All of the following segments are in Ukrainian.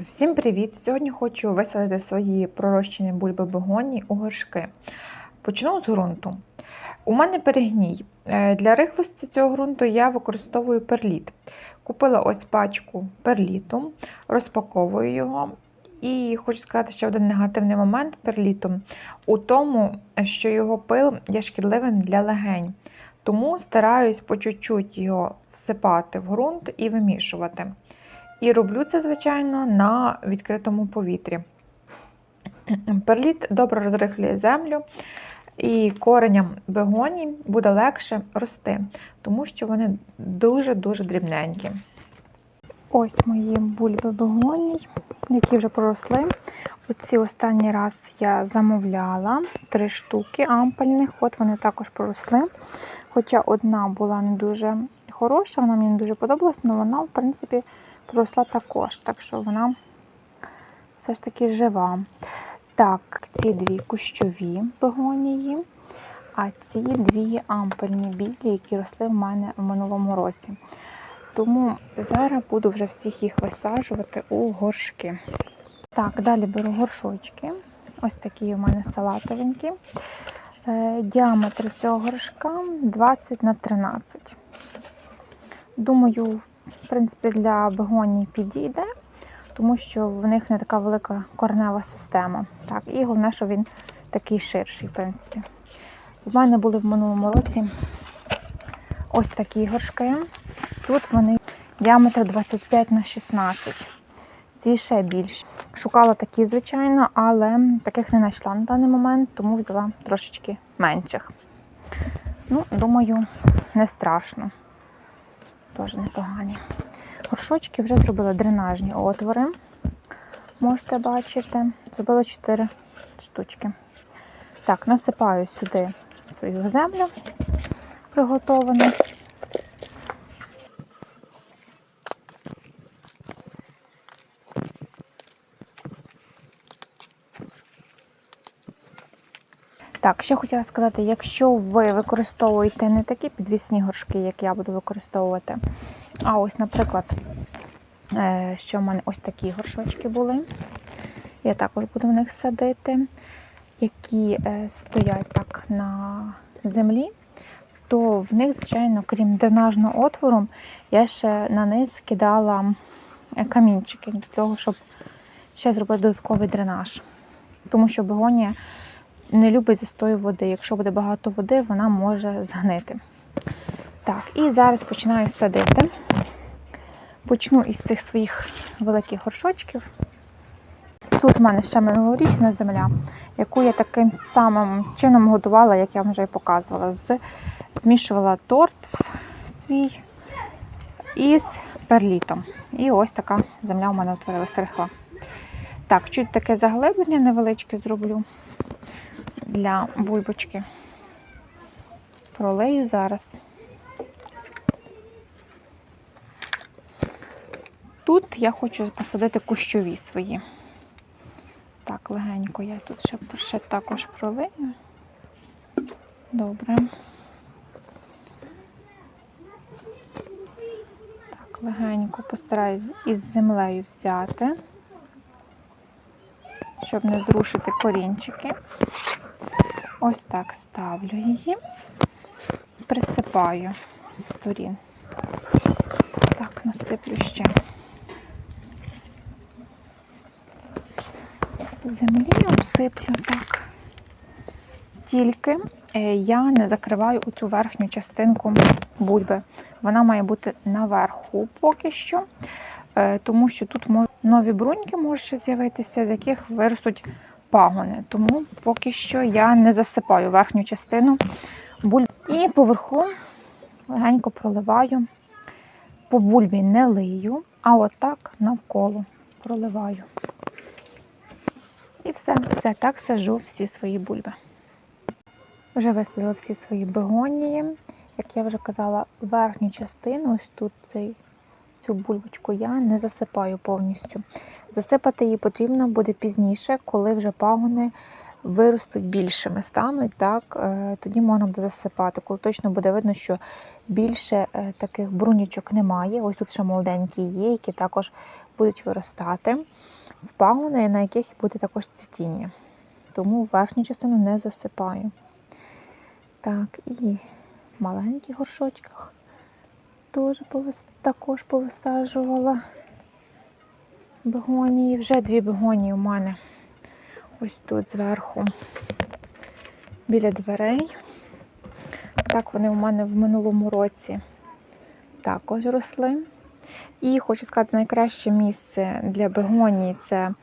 Всім привіт! Сьогодні хочу висадити свої пророщені бульби бегонії у горшки. Почну з ґрунту. У мене перегній. Е, Для рихлості цього ґрунту я використовую перліт. Купила ось пачку перліту, розпаковую його. І хочу сказати, ще один негативний момент перліту у тому, що його пил є шкідливим для легень. Тому стараюсь по чуть-чуть його всипати в ґрунт і вимішувати. І роблю це, звичайно, на відкритому повітрі. Перліт добре розрихлює землю, і кореням бегоній буде легше рости, тому що вони дуже-дуже дрібненькі. Ось мої бульби бегоній, які вже проросли. Оці останній раз я замовляла три штуки ампельних, от вони також проросли. Хоча одна була не дуже хороша, вона мені не дуже подобалась, але вона, в принципі, проросла також. Так що вона все ж таки жива. Так, ці дві кущові бегонії, а ці дві ампельні білі, які росли в мене в минулому році. Тому зараз буду вже всіх їх висаджувати у горшки. Так, далі беру горшочки. Ось такі у мене салатовенькі. Е, Діаметр цього горшка 20 на 13. Думаю, в принципі, для бегоній підійде, тому що в них не така велика коренева система. Так, і головне, що він такий ширший, в принципі. У мене були в минулому році ось такі горшки. Тут вони діаметр 25 на 16. Ці ще більші. Шукала такі, звичайно, але таких не знайшла на даний момент, тому взяла трошечки менших. Ну, думаю, не страшно. Теж непогані. Горшочки вже зробила дренажні отвори. Можете бачити. Зробила 4 штучки. Так, насипаю сюди свою землю приготовану. Так, ще хотіла сказати, якщо ви використовуєте не такі підвісні горшки, як я буду використовувати, а ось, наприклад, е, що в мене ось такі горшочки були. Я також буду в них садити, які е, стоять так на землі, то в них, звичайно, крім дренажного отвору, я ще на низ кидала е, камінчики для того, щоб ще зробити додатковий дренаж. Тому що бегонія не любить застою води. Якщо буде багато води, вона може згнити. Так, і зараз починаю садити. Почну із цих своїх великих горшочків. Тут в мене ще минулорічна земля, яку я таким самим чином годувала, як я вам вже і показувала. З, змішувала торт свій із перлітом. І ось така земля у мене утворилася рихла. Так, чуть таке заглиблення невеличке зроблю для бульбочки. Пролею зараз. Тут я хочу посадити кущові свої. Так, легенько я тут ще, ще також пролию. Добре. Так, легенько постараюсь із землею взяти, щоб не зрушити корінчики. Ось так ставлю її, присипаю сторін. Так, насиплю ще. Землі обсиплю так. Тільки е, я не закриваю оцю верхню частинку бульби. Вона має бути наверху поки що, е, тому що тут нові бруньки можуть з'явитися, з яких виростуть пагони. Тому поки що я не засипаю верхню частину бульби. І поверху легенько проливаю. По бульбі не лию, а отак навколо проливаю. І все. Це так сажу всі свої бульби. Вже висадила всі свої бегонії. Як я вже казала, верхню частину, ось тут цей, цю бульбочку я не засипаю повністю. Засипати її потрібно буде пізніше, коли вже пагони виростуть більшими, стануть, так, е, тоді можна буде засипати. Коли точно буде видно, що більше е, таких брунічок немає. Ось тут ще молоденькі є, які також будуть виростати в пагони, на яких буде також цвітіння. Тому верхню частину не засипаю. Так, і в маленьких горшочках теж повис... також повисаджувала бегонії. Вже дві бегонії у мене ось тут зверху біля дверей. Так вони у мене в минулому році також росли. І хочу сказати, найкраще місце для бегонії це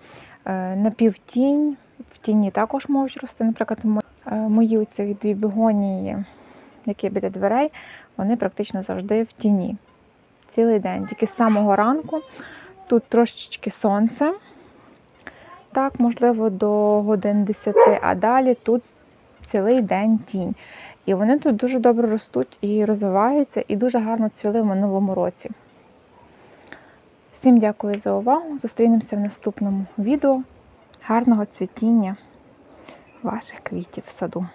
е, напівтінь. В тіні також можуть рости. Наприклад, е, мої оці дві бегонії, які біля дверей, вони практично завжди в тіні. Цілий день. Тільки з самого ранку тут трошечки сонце. Так, можливо, до годин 10, а далі тут цілий день тінь. І вони тут дуже добре ростуть і розвиваються, і дуже гарно цвіли в минулому році. Всім дякую за увагу. Зустрінемося в наступному відео. Гарного цвітіння ваших квітів в саду.